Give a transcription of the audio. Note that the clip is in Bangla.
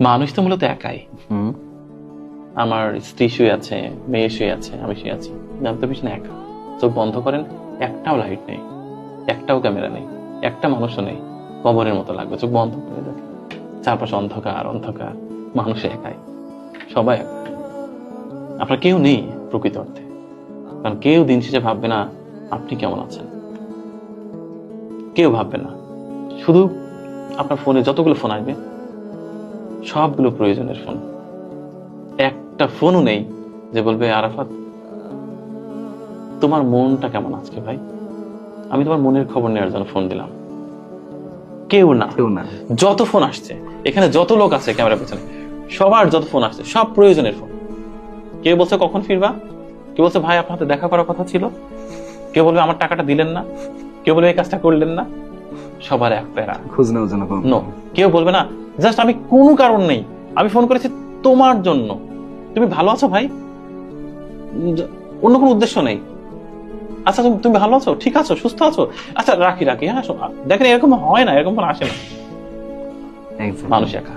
মানুষ তো মূলত একাই। হুম। আমার স্ত্রী শুয়ে আছে মেয়ে শুয়ে আছে আমি শুয়ে আছি। জানতে পিছনে একা। চোখ বন্ধ করেন একটাও লাইট নেই একটাও ক্যামেরা নেই একটা মানুষও নেই কবরের মতো লাগবে চোখ বন্ধ করে দেখে চারপাশে অন্ধকার অন্ধকার মানুষ একাই সবাই একা। আপনার কেউ নেই প্রকৃত অর্থে। কারণ কেউ দিন শেষে ভাববে না আপনি কেমন আছেন? কেউ ভাববে না। শুধু আপনার ফোনে যতগুলো ফোন আসবে সবগুলো প্রয়োজনের ফোন। একটা ফোনও নেই যে বলবে আরাফাত তোমার মনটা কেমন আজকে ভাই? আমি তোমার মনের খবর নেওয়ার জন্য ফোন দিলাম। কেউ না। কেউ না। যত ফোন আসছে এখানে যত লোক আছে ক্যামেরা পেছনে সবার যত ফোন আসছে সব প্রয়োজনের ফোন। কেউ বলছে কখন ফিরবা? কেউ বলছে ভাই আপনার হাতে দেখা করার কথা ছিল। কেউ বলবে আমার টাকাটা দিলেন না। কেউ বলবে এই কাজটা করলেন না। সবার এক প্যারা। খোঁজ নেওয়ার জন্য কোনো নো কেউ বলবে না জাস্ট আমি কোনো কারণ নেই আমি ফোন করেছি তোমার জন্য। তুমি ভালো আছো ভাই? অন্য কোনো উদ্দেশ্য নেই। আচ্ছা তুমি তুমি ভালো আছো? ঠিক আছো? সুস্থ আছো? আচ্ছা রাখি রাখি হ্যাঁ দেখেন এরকম হয় না এরকম কোনো আসে না। মানুষ একা।